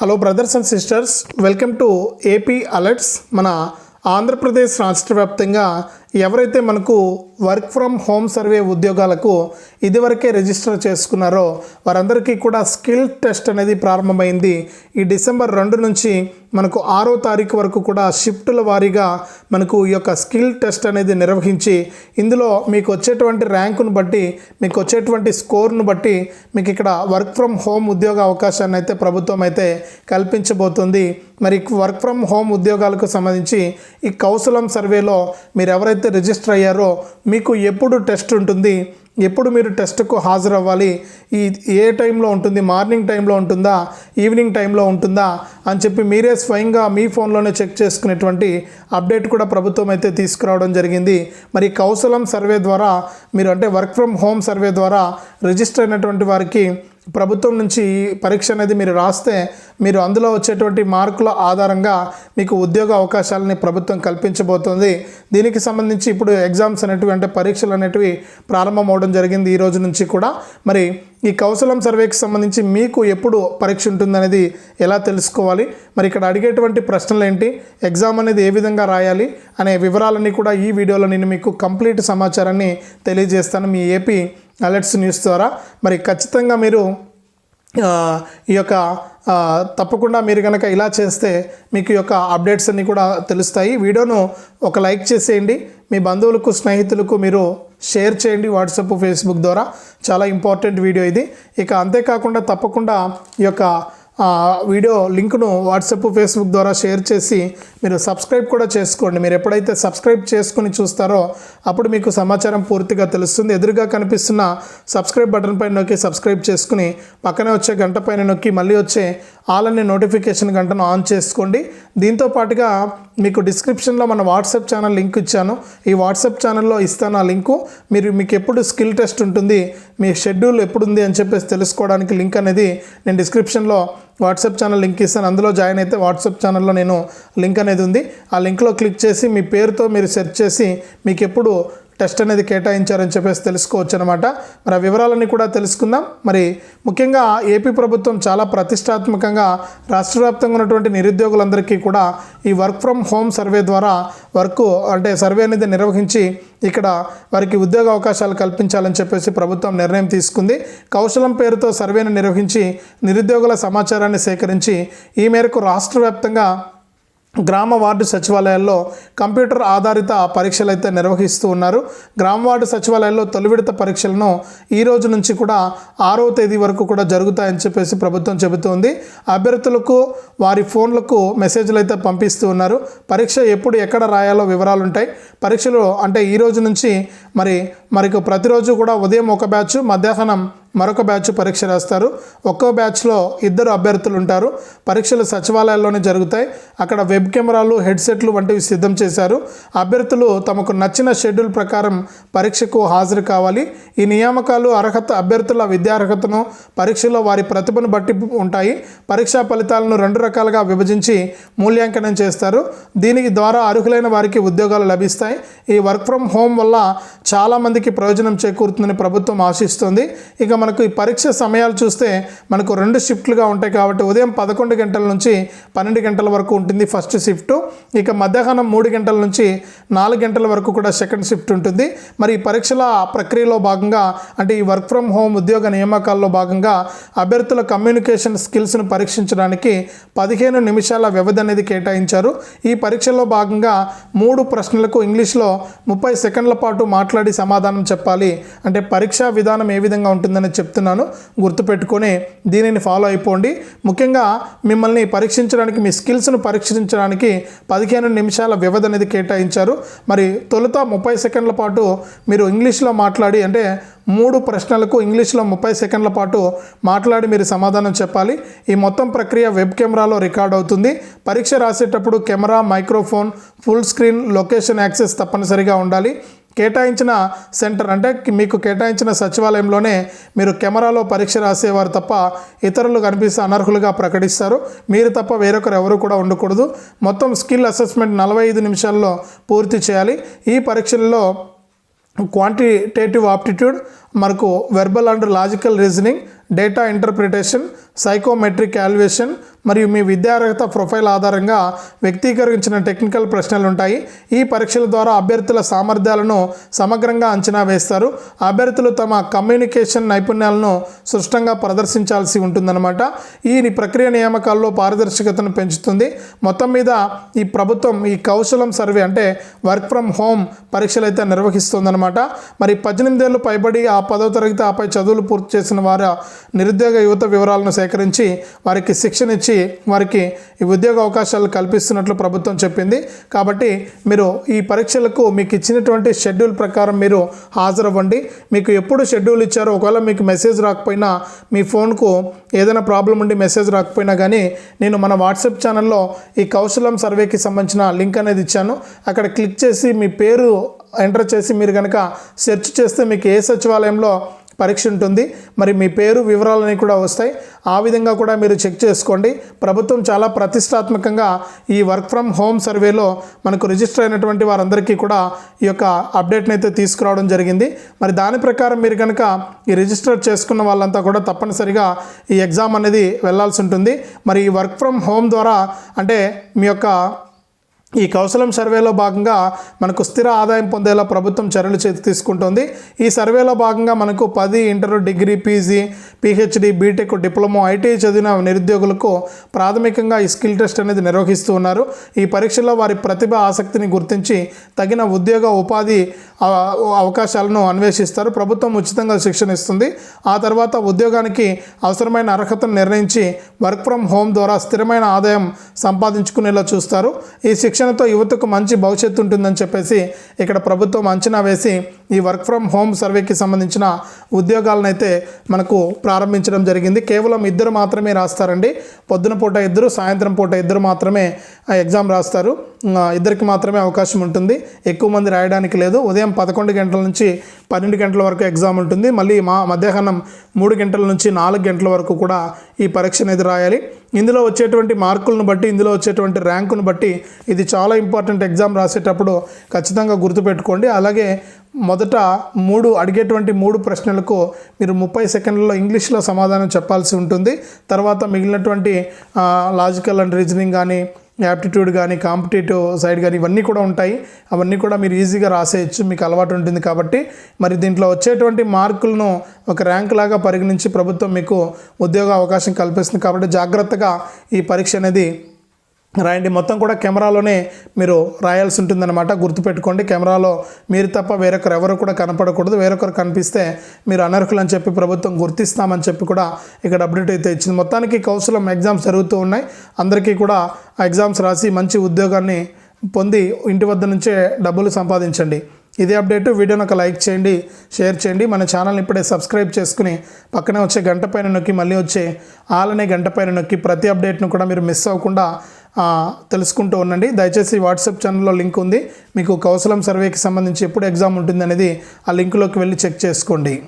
Hello brothers and sisters welcome to AP alerts మన ఆంధ్రప్రదేశ్ రాష్ట్ర వ్యాప్తంగా ఎవరైతే మనకు వర్క్ ఫ్రమ్ హోమ్ సర్వే ఉద్యోగాలకు ఇదివరకే రిజిస్టర్ చేసుకున్నారో వారందరికీ కూడా స్కిల్ టెస్ట్ అనేది ప్రారంభమైంది. ఈ డిసెంబర్ రెండు నుంచి మనకు ఆరో తారీఖు వరకు కూడా షిఫ్టుల వారీగా మనకు ఈ యొక్క స్కిల్ టెస్ట్ అనేది నిర్వహించి ఇందులో మీకు వచ్చేటువంటి ర్యాంకును బట్టి మీకు వచ్చేటువంటి స్కోర్ను బట్టి మీకు ఇక్కడ వర్క్ ఫ్రమ్ హోమ్ ఉద్యోగ అవకాశాన్ని అయితే ప్రభుత్వం అయితే కల్పించబోతుంది. మరి వర్క్ ఫ్రమ్ హోమ్ ఉద్యోగాలకు సంబంధించి ఈ కౌశలం సర్వేలో మీరు ఎవరైతే రిజిస్టర్ అయ్యారో మీకు ఎప్పుడు టెస్ట్ ఉంటుంది ఎప్పుడు మీరు టెస్ట్కు హాజరవ్వాలి ఈ ఏ టైంలో ఉంటుంది మార్నింగ్ టైంలో ఉంటుందా ఈవినింగ్ టైంలో ఉంటుందా అని చెప్పి మీరే స్వయంగా మీ ఫోన్లోనే చెక్ చేసుకునేటువంటి అప్డేట్ కూడా ప్రభుత్వం అయితే తీసుకురావడం జరిగింది. మరి కౌశలం సర్వే ద్వారా మీరు అంటే వర్క్ ఫ్రమ్ హోమ్ సర్వే ద్వారా రిజిస్టర్ అయినటువంటి వారికి ప్రభుత్వం నుంచి ఈ పరీక్ష అనేది మీరు రాస్తే మీరు అందులో వచ్చేటువంటి మార్కుల ఆధారంగా మీకు ఉద్యోగ అవకాశాలని ప్రభుత్వం కల్పించబోతోంది. దీనికి సంబంధించి ఇప్పుడు ఎగ్జామ్స్ అనేటివి అంటే పరీక్షలు అనేటివి ప్రారంభం అవడం జరిగింది ఈ రోజు నుంచి కూడా. మరి ఈ కౌశలం సర్వేకి సంబంధించి మీకు ఎప్పుడు పరీక్ష ఉంటుందనేది ఎలా తెలుసుకోవాలి? మరి ఇక్కడ అడిగేటువంటి ప్రశ్నలు ఏంటి? ఎగ్జామ్ అనేది ఏ విధంగా రాయాలి? అనే వివరాలన్నీ కూడా ఈ వీడియోలో నేను మీకు కంప్లీట్ సమాచారాన్ని తెలియజేస్తాను. మీ ఏపీ అలర్ట్స్ న్యూస్ ద్వారా. మరి ఖచ్చితంగా మీరు ఈ యొక్క తప్పకుండా మీరు కనుక ఇలా చేస్తే మీకు ఈ యొక్క అప్డేట్స్ అన్నీ కూడా తెలుస్తాయి. వీడియోను ఒక లైక్ చేసేయండి. మీ బంధువులకు స్నేహితులకు మీరు షేర్ చేయండి వాట్సాప్ ఫేస్బుక్ ద్వారా. చాలా ఇంపార్టెంట్ వీడియో ఇది. ఇక అంతేకాకుండా తప్పకుండా ఈ యొక్క వీడియో లింక్ను వాట్సాప్ ఫేస్బుక్ ద్వారా షేర్ చేసి మీరు సబ్స్క్రైబ్ కూడా చేసుకోండి. మీరు ఎప్పుడైతే సబ్స్క్రైబ్ చేసుకుని చూస్తారో అప్పుడు మీకు సమాచారం పూర్తిగా తెలుస్తుంది. ఎదురుగా కనిపిస్తున్న సబ్స్క్రైబ్ బటన్ పైన నొక్కి సబ్స్క్రైబ్ చేసుకుని పక్కనే వచ్చే గంట పైన నొక్కి మళ్ళీ వచ్చే ఆల్ అనే నోటిఫికేషన్ గంటను ఆన్ చేసుకోండి. దీంతో పాటుగా మీకు డిస్క్రిప్షన్లో మన వాట్సాప్ ఛానల్ లింక్ ఇచ్చాను. ఈ వాట్సాప్ ఛానల్లో ఇస్తాను ఆ లింకు. మీరు మీకు ఎప్పుడు స్కిల్ టెస్ట్ ఉంటుంది మీ షెడ్యూల్ ఎప్పుడు ఉంది అని చెప్పేసి తెలుసుకోవడానికి లింక్ అనేది నేను డిస్క్రిప్షన్లో వాట్సాప్ ఛానల్ లింక్ ఇస్తాను. అందులో జాయిన్ అయితే వాట్సాప్ ఛానల్లో నేను లింక్ అనేది ఉంది. ఆ లింక్లో క్లిక్ చేసి మీ పేరుతో మీరు సెర్చ్ చేసి మీకు ఎప్పుడు టెస్ట్ అనేది కేటాయించారని చెప్పేసి తెలుసుకోవచ్చు అనమాట మరి ఆ వివరాలన్నీ కూడా తెలుసుకుందాం. మరి ముఖ్యంగా ఏపీ ప్రభుత్వం చాలా ప్రతిష్టాత్మకంగా రాష్ట్ర వ్యాప్తంగా ఉన్నటువంటి నిరుద్యోగులందరికీ కూడా ఈ వర్క్ ఫ్రమ్ హోమ్ సర్వే ద్వారా వర్క్ అంటే సర్వే అనేది నిర్వహించి ఇక్కడ వారికి ఉద్యోగ అవకాశాలు కల్పించాలని చెప్పేసి ప్రభుత్వం నిర్ణయం తీసుకుంది. కౌశలం పేరుతో సర్వేను నిర్వహించి నిరుద్యోగుల సమాచారాన్ని సేకరించి ఈ మేరకు రాష్ట్ర వ్యాప్తంగా గ్రామ వార్డు సచివాలయాల్లో కంప్యూటర్ ఆధారిత పరీక్షలు అయితే నిర్వహిస్తూ ఉన్నారు. గ్రామ వార్డు సచివాలయాల్లో తొలి విడత పరీక్షలను ఈ రోజు నుంచి కూడా ఆరో తేదీ వరకు కూడా జరుగుతాయని చెప్పేసి ప్రభుత్వం చెబుతోంది. అభ్యర్థులకు వారి ఫోన్లకు మెసేజ్లు అయితే పంపిస్తూ ఉన్నారు. పరీక్ష ఎప్పుడు ఎక్కడ రాయాలో వివరాలు ఉంటాయి పరీక్షలు అంటే ఈ రోజు నుంచి మరి మరికు ప్రతిరోజు కూడా ఉదయం ఒక బ్యాచ్ మధ్యాహ్నం మరొక బ్యాచ్ పరీక్ష రాస్తారు. ఒక్కో బ్యాచ్లో ఇద్దరు అభ్యర్థులు ఉంటారు. పరీక్షలు సచివాలయాల్లోనే జరుగుతాయి. అక్కడ వెబ్ కెమెరాలు హెడ్సెట్లు వంటివి సిద్ధం చేశారు. అభ్యర్థులు తమకు నచ్చిన షెడ్యూల్ ప్రకారం పరీక్షకు హాజరు కావాలి. ఈ నియామకాలు అర్హత అభ్యర్థుల విద్యార్హతను పరీక్షలో వారి ప్రతిభను బట్టి ఉంటాయి. పరీక్షా ఫలితాలను రెండు రకాలుగా విభజించి మూల్యాంకనం చేస్తారు. దీనికి ద్వారా అర్హులైన వారికి ఉద్యోగాలు లభిస్తాయి. ఈ వర్క్ ఫ్రమ్ హోమ్ వల్ల చాలామందికి ప్రయోజనం చేకూరుతుందని ప్రభుత్వం ఆశిస్తుంది. ఇక మనకు ఈ పరీక్ష సమయాలు చూస్తే మనకు రెండు షిఫ్ట్లుగా ఉంటాయి కాబట్టి ఉదయం పదకొండు గంటల నుంచి పన్నెండు గంటల వరకు ఉంటుంది ఫస్ట్ షిఫ్ట్. ఇక మధ్యాహ్నం మూడు గంటల నుంచి నాలుగు గంటల వరకు కూడా సెకండ్ షిఫ్ట్ ఉంటుంది. మరి ఈ పరీక్షల ప్రక్రియలో భాగంగా అంటే ఈ వర్క్ ఫ్రమ్ హోమ్ ఉద్యోగ నియామకాల్లో భాగంగా అభ్యర్థుల కమ్యూనికేషన్ స్కిల్స్ను పరీక్షించడానికి పదిహేను నిమిషాల వ్యవధి అనేది కేటాయించారు. ఈ పరీక్షలో భాగంగా మూడు ప్రశ్నలకు ఇంగ్లీష్లో ముప్పై సెకండ్ల పాటు మాట్లాడి సమాధానం చెప్పాలి. అంటే పరీక్షా విధానం ఏ విధంగా ఉంటుందని చెప్తున్నాను. గుర్తుపెట్టుకొని దీనిని ఫాలో అయిపోండి. ముఖ్యంగా మిమ్మల్ని పరీక్షించడానికి మీ స్కిల్స్ను పరీక్షించడానికి పదిహేను నిమిషాల వ్యవధి అనేది కేటాయించారు. మరి తొలుత ముప్పై సెకండ్ల పాటు మీరు ఇంగ్లీష్లో మాట్లాడి అంటే మూడు ప్రశ్నలకు ఇంగ్లీష్లో ముప్పై సెకండ్ల పాటు మాట్లాడి మీరు సమాధానం చెప్పాలి. ఈ మొత్తం ప్రక్రియ వెబ్ కెమెరాలో రికార్డ్ అవుతుంది. పరీక్ష రాసేటప్పుడు camera microphone full screen location access తప్పనిసరిగా ఉండాలి. కేటాయించిన సెంటర్ అంటే మీకు కేటాయించిన సచివాలయంలోనే మీరు కెమెరాలో పరీక్ష రాసేవారు తప్ప ఇతరులు కనిపిస్తే అనర్హులుగా ప్రకటిస్తారు. మీరు తప్ప వేరొకరు ఎవరు కూడా ఉండకూడదు. మొత్తం స్కిల్ అసెస్మెంట్ నలభై ఐదు నిమిషాల్లో పూర్తి చేయాలి. ఈ పరీక్షల్లో క్వాంటిటేటివ్ ఆప్టిట్యూడ్ మనకు verbal and logical reasoning data interpretation psychometric valuation మరియు మీ విద్యార్హత ప్రొఫైల్ ఆధారంగా వ్యక్తీకరించిన టెక్నికల్ ప్రశ్నలు ఉంటాయి. ఈ పరీక్షల ద్వారా అభ్యర్థుల సామర్థ్యాలను సమగ్రంగా అంచనా వేస్తారు. అభ్యర్థులు తమ కమ్యూనికేషన్ నైపుణ్యాలను స్పష్టంగా ప్రదర్శించాల్సి ఉంటుందన్నమాట. ఈ ప్రక్రియ నియామకాల్లో పారదర్శకతను పెంచుతుంది. మొత్తం మీద ఈ ప్రభుత్వం ఈ కౌశలం సర్వే అంటే వర్క్ ఫ్రమ్ హోమ్ పరీక్షలు అయితే నిర్వహిస్తుందన్నమాట. మరి పద్దెనిమిదేళ్ళు పైబడి ఆ పదో తరగతి ఆపై చదువులు పూర్తి చేసిన వారి నిరుద్యోగ యువత వివరాలను సేకరించి వారికి శిక్షణ ఇచ్చి వారికి ఈ ఉద్యోగ అవకాశాలు కల్పిస్తున్నట్లు ప్రభుత్వం చెప్పింది. కాబట్టి మీరు ఈ పరీక్షలకు మీకు ఇచ్చినటువంటి షెడ్యూల్ ప్రకారం మీరు హాజరవ్వండి. మీకు ఎప్పుడు షెడ్యూల్ ఇచ్చారో ఒకవేళ మీకు మెసేజ్ రాకపోయినా మీ ఫోన్కు ఏదైనా ప్రాబ్లం ఉండి మెసేజ్ రాకపోయినా కానీ నేను మన వాట్సాప్ ఛానల్లో ఈ కౌశలం సర్వేకి సంబంధించిన లింక్ అనేది ఇచ్చాను. అక్కడ క్లిక్ చేసి మీ పేరు ఎంటర్ చేసి మీరు కనుక సెర్చ్ చేస్తే మీకు ఏ సచివాలయంలో పరీక్ష ఉంటుంది మరి మీ పేరు వివరాలని కూడా వస్తాయి. ఆ విధంగా కూడా మీరు చెక్ చేసుకోండి. ప్రభుత్వం చాలా ప్రతిష్టాత్మకంగా ఈ వర్క్ ఫ్రమ్ హోమ్ సర్వేలో మనకు రిజిస్టర్ అయినటువంటి వారందరికీ కూడా ఈ యొక్క అప్డేట్ని అయితే తీసుకురావడం జరిగింది. మరి దాని ప్రకారం మీరు కనుక ఈ రిజిస్టర్ చేసుకున్న వాళ్ళంతా కూడా తప్పనిసరిగా ఈ ఎగ్జామ్ అనేది వెళ్ళాల్సి ఉంటుంది. మరి ఈ వర్క్ ఫ్రమ్ హోమ్ ద్వారా అంటే మీ యొక్క ఈ కౌశలం సర్వేలో భాగంగా మనకు స్థిర ఆదాయం పొందేలా ప్రభుత్వం చర్యలు చేతి తీసుకుంటుంది. ఈ సర్వేలో భాగంగా మనకు పది inter degree PG PhD BTech diploma ITI చదివిన నిరుద్యోగులకు ప్రాథమికంగా ఈ స్కిల్ టెస్ట్ అనేది నిర్వహిస్తూ ఉన్నారు. ఈ పరీక్షలో వారి ప్రతిభ ఆసక్తిని గుర్తించి తగిన ఉద్యోగ ఉపాధి అవకాశాలను అన్వేషిస్తారు. ప్రభుత్వం ఉచితంగా శిక్షణ ఇస్తుంది. ఆ తర్వాత ఉద్యోగానికి అవసరమైన అర్హతను నిర్ణయించి వర్క్ ఫ్రమ్ హోమ్ ద్వారా స్థిరమైన ఆదాయం సంపాదించుకునేలా చూస్తారు. ఈ శిక్షణతో యువతకు మంచి భవిష్యత్తు ఉంటుందని చెప్పేసి ఇక్కడ ప్రభుత్వం అంచనా వేసి ఈ వర్క్ ఫ్రమ్ హోమ్ సర్వేకి సంబంధించిన ఉద్యోగాలనైతే మనకు ప్రారంభించడం జరిగింది. కేవలం ఇద్దరు మాత్రమే రాస్తారండి. పొద్దున పూట ఇద్దరు సాయంత్రం పూట ఇద్దరు మాత్రమే ఎగ్జామ్ రాస్తారు. ఇద్దరికి మాత్రమే అవకాశం ఉంటుంది. ఎక్కువ మంది రాయడానికి లేదు. ఉదయం పదకొండు గంటల నుంచి పన్నెండు గంటల వరకు ఎగ్జామ్ ఉంటుంది. మళ్ళీ మా మధ్యాహ్నం మూడు గంటల నుంచి నాలుగు గంటల వరకు కూడా ఈ పరీక్ష అనేది రాయాలి. ఇందులో వచ్చేటువంటి మార్కులను బట్టి ఇందులో వచ్చేటువంటి ర్యాంకును బట్టి ఇది చాలా ఇంపార్టెంట్ ఎగ్జామ్ రాసేటప్పుడు ఖచ్చితంగా గుర్తుపెట్టుకోండి. అలాగే మొదట మూడు అడిగేటువంటి మూడు ప్రశ్నలకు మీరు ముప్పై సెకండ్లలో ఇంగ్లీష్లో సమాధానం చెప్పాల్సి ఉంటుంది. తర్వాత మిగిలినటువంటి లాజికల్ అండ్ రీజనింగ్ కానీ యాప్టిట్యూడ్ కానీ కాంపిటేటివ్ సైడ్ కానీ ఇవన్నీ కూడా ఉంటాయి. అవన్నీ కూడా మీరు ఈజీగా రాసేయచ్చు. మీకు అలవాటు ఉంటుంది కాబట్టి మరి దీంట్లో వచ్చేటువంటి మార్కులను ఒక ర్యాంక్ లాగా పరిగణించి ప్రభుత్వం మీకు ఉద్యోగ అవకాశం కల్పిస్తుంది. కాబట్టి జాగ్రత్తగా ఈ పరీక్ష అనేది రాయండి. మొత్తం కూడా కెమెరాలోనే మీరు రాయాల్సి ఉంటుందన్నమాట. గుర్తుపెట్టుకోండి కెమెరాలో మీరు తప్ప వేరొకరు ఎవరు కూడా కనపడకూడదు. వేరొకరు కనిపిస్తే మీరు అనర్హులు అని చెప్పి ప్రభుత్వం గుర్తిస్తామని చెప్పి కూడా ఇక్కడ అప్డేట్ అయితే ఇచ్చింది. మొత్తానికి కౌశలం ఎగ్జామ్స్ జరుగుతూ ఉన్నాయి. అందరికీ కూడా ఎగ్జామ్స్ రాసి మంచి ఉద్యోగాన్ని పొంది ఇంటి వద్ద నుంచే డబ్బులు సంపాదించండి. ఇదే అప్డేట్. వీడియోని ఒక లైక్ చేయండి షేర్ చేయండి. మన ఛానల్ని ఇప్పుడే సబ్స్క్రైబ్ చేసుకుని పక్కనే వచ్చే గంట పైన నొక్కి మళ్ళీ వచ్చే ఆలనే గంట పైన నొక్కి ప్రతి అప్డేట్ను కూడా మీరు మిస్ అవ్వకుండా తెలుసుకుంటూ ఉండండి. దయచేసి వాట్సాప్ ఛానల్లో లింక్ ఉంది. మీకు కౌశలం సర్వేకి సంబంధించి ఎప్పుడు ఎగ్జామ్ ఉంటుంది అనేది ఆ లింకులోకి వెళ్ళి చెక్ చేసుకోండి.